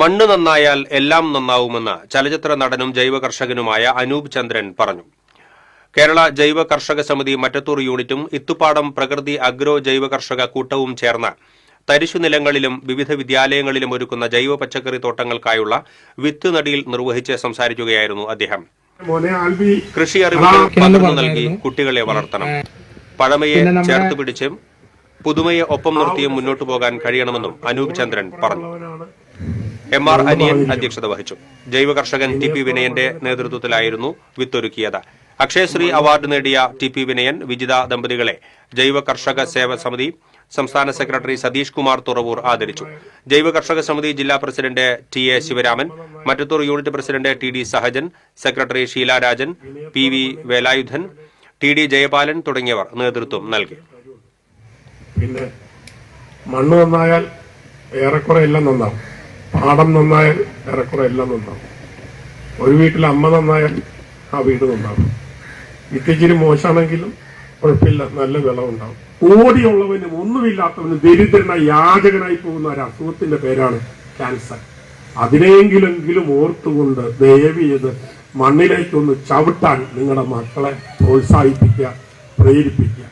മണ്ണ് നന്നായാൽ എല്ലാം നന്നാവുമെന്ന് ചലച്ചിത്ര നടനും ജൈവ കർഷകനുമായ അനൂപ് ചന്ദ്രൻ പറഞ്ഞു. കേരള ജൈവ കർഷക സമിതി മറ്റത്തൂർ യൂണിറ്റും ഇത്തുപ്പാടം പ്രകൃതി അഗ്രോ ജൈവ കർഷക കൂട്ടവും ചേർന്ന് തരിശു നിലങ്ങളിലും വിവിധ വിദ്യാലയങ്ങളിലും ഒരുക്കുന്ന ജൈവ പച്ചക്കറി തോട്ടങ്ങൾക്കായുള്ള വിത്ത് നടിയിൽ നിർവഹിച്ച് സംസാരിക്കുകയായിരുന്നു അദ്ദേഹം. കൃഷി അറിവുകൾ പകർന്നു നൽകി കുട്ടികളെ വളർത്തണം. പഴമയെ ചേർത്ത് പിടിച്ചും പുതുമയെ ഒപ്പം നിർത്തിയും മുന്നോട്ടു പോകാൻ കഴിയണമെന്നും അനൂപ് ചന്ദ്രൻ പറഞ്ഞു. എം ആർ അനിയൻ അധ്യക്ഷത വഹിച്ചു. ജൈവ കർഷകൻ ടി പി വിനയന്റെ നേതൃത്വത്തിലായിരുന്നു വിത്തൊരുക്കിയത്. അക്ഷയശ്രീ അവാർഡ് നേടിയ ടി പി വിനയൻ വിജിത ദമ്പതികളെ ജൈവ കർഷക സേവ സമിതി സംസ്ഥാന സെക്രട്ടറി സതീഷ് കുമാർ തുറവൂർ ആദരിച്ചു. ജൈവ കർഷക സമിതി ജില്ലാ president T A Sivaraman Mattathur unit president T D Sahajan secretary Sheela Rajan P V Velayudhan T D Jayapalan തുടങ്ങിയവർ നേതൃത്വം നൽകി. പിന്നെ മണ്ണ് നന്നായാൽ ഏറെക്കുറെ എല്ലാം നന്നാവും. പാടം നന്നായാൽ ഏറെക്കുറെ എല്ലാം നന്നാവും. ഒരു വീട്ടിൽ അമ്മ നന്നായാൽ ആ വീട് നന്നാവും. ഇത്തിച്ചിരി മോശമാണെങ്കിലും കുഴപ്പമില്ല നല്ല വിളവുണ്ടാവും. ഓടിയുള്ളവനും ഒന്നുമില്ലാത്തവനും ദരിദ്രനായി യാചകനായി പോകുന്ന ഒരു അസുഖത്തിന്റെ പേരാണ് ക്യാൻസർ. അതിനെങ്കിലെങ്കിലും ഓർത്തുകൊണ്ട് ദയവ് ചെയ്ത് മണ്ണിലേക്കൊന്ന് ചവിട്ടാൻ നിങ്ങളുടെ മക്കളെ പ്രോത്സാഹിപ്പിക്കുക പ്രേരിപ്പിക്കുക.